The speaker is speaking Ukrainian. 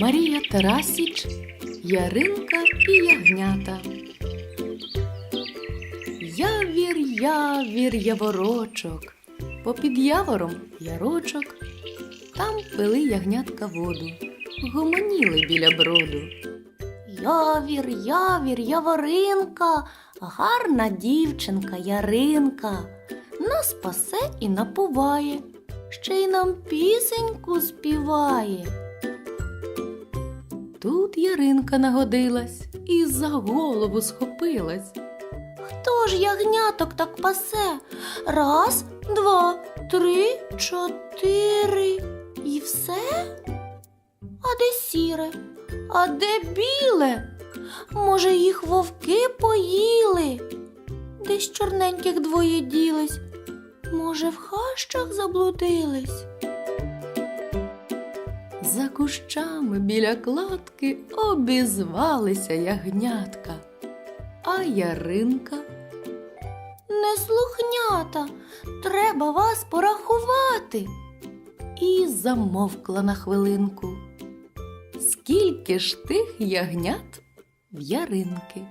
Марія Тарасіч, Яринка і ягнята. Явір, явір, яворочок, попід явором ярочок. Там пили ягнятка воду, гомоніли біля броду. Явір, явір, яворинка, гарна дівчинка Яринка, нас пасе і напуває, ще й нам пісеньку співає. Тут Яринка нагодилась і за голову схопилась. Хто ж ягняток так пасе? Раз, два, три, чотири. І все? А де сіре? А де біле? Може, їх вовки поїли? Десь чорненьких двоє ділись. Може, в хащах заблудились? За кущами біля кладки обізвалися ягнятка, а Яринка Неслухнята, треба вас порахувати. і замовкла на хвилинку. Скільки ж тих ягнят в Яринки?